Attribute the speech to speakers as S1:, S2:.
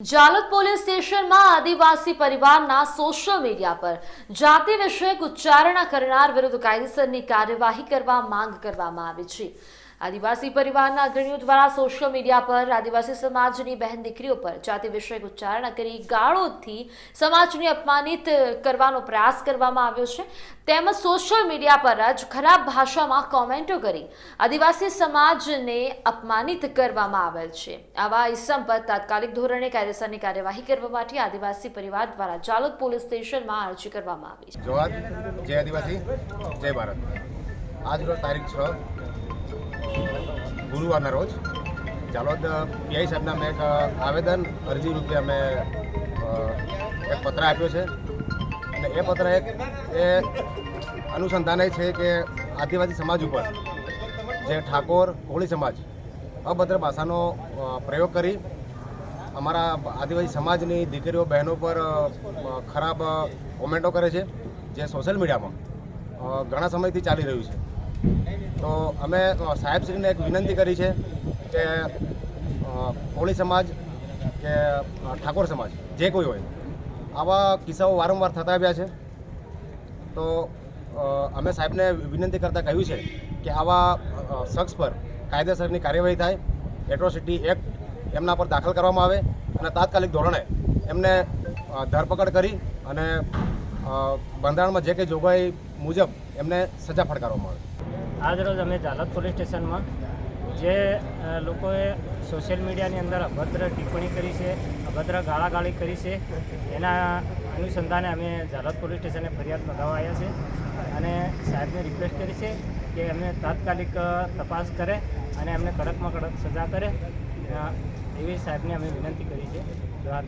S1: Jhalod police સ્ટેશનમાં આદિવાસી પરિવારના social media પર જાતિ વિષયક ઉચ્ચારણા કરનાર વિરુદ્ધ કાયદેસરની કાર્યવાહી કરવા માંગ કરવામાં આવી છે. આદિવાસી પરિવારના અગ્રણીઓ દ્વારા સોશિયલ મીડિયા પર આદિવાસી સમાજની બહેન દીકરીઓ પર જાતિ વિષયક ઉચ્ચારણ કરી ગાળોથી સમાજને અપમાનિત કરવાનો પ્રયાસ કરવામાં આવ્યો છે. તેમજ સોશિયલ મીડિયા પર જ ખરાબ ભાષામાં કોમેન્ટો કરી આદિવાસી સમાજને અપમાનિત કરવામાં આવેલ છે. આવા ઇસમ પર તાત્કાલિક ધોરણે કાયદેસરની કાર્યવાહી કરવા માટે આદિવાસી પરિવાર દ્વારા જાલોદ પોલીસ સ્ટેશનમાં અરજી કરવામાં આવી છે.
S2: આદિવાસી, જય ભારત. આજ તારીખ છ ગુરુવારના રોજ જાલોદ પીઆઈ સાહેબના મેં એક આવેદન અરજી રૂપે અમે એક પત્ર આપ્યો છે. અને એ પત્ર એક, એ અનુસંધાને છે કે આદિવાસી સમાજ ઉપર જે ઠાકોર કોળી સમાજ અભદ્ર ભાષાનો પ્રયોગ કરી અમારા આદિવાસી સમાજની દીકરીઓ, બહેનો પર ખરાબ કોમેન્ટો કરે છે, જે સોશિયલ મીડિયામાં ઘણા સમયથી ચાલી રહ્યું છે. તો અમે સાહેબશ્રીને એક વિનંતી કરી છે કે કોળી સમાજ કે ઠાકોર સમાજ, જે કોઈ હોય, આવા કિસ્સાઓ વારંવાર થતા આવ્યા છે. તો અમે સાહેબને વિનંતી કરતાં કહ્યું છે કે આવા શખ્સ પર કાયદેસરની કાર્યવાહી થાય, એટ્રોસિટી એક્ટ એમના પર દાખલ કરવામાં આવે અને તાત્કાલિક ધોરણે એમને ધરપકડ કરી અને બંધારણમાં જે કંઈ જોગવાઈ મુજબ એમને સજા ફટકારવામાં આવે.
S3: આજ રોજ અમે ઝાલોદ પોલીસ સ્ટેશનમાં જે લોકોએ સોશિયલ મીડિયાની અંદર અભદ્ર ટિપ્પણી કરી છે, અભદ્ર ગાળાગાળી કરી છે, એના અનુસંધાને અમે ઝાલોદ પોલીસ સ્ટેશને ફરિયાદ નોંધાવવા આવ્યા છે અને સાહેબને રિક્વેસ્ટ કરી છે કે એમને તાત્કાલિક તપાસ કરે અને એમને કડકમાં કડક સજા કરે. એવી સાહેબને અમે વિનંતી કરી છે. જવાબ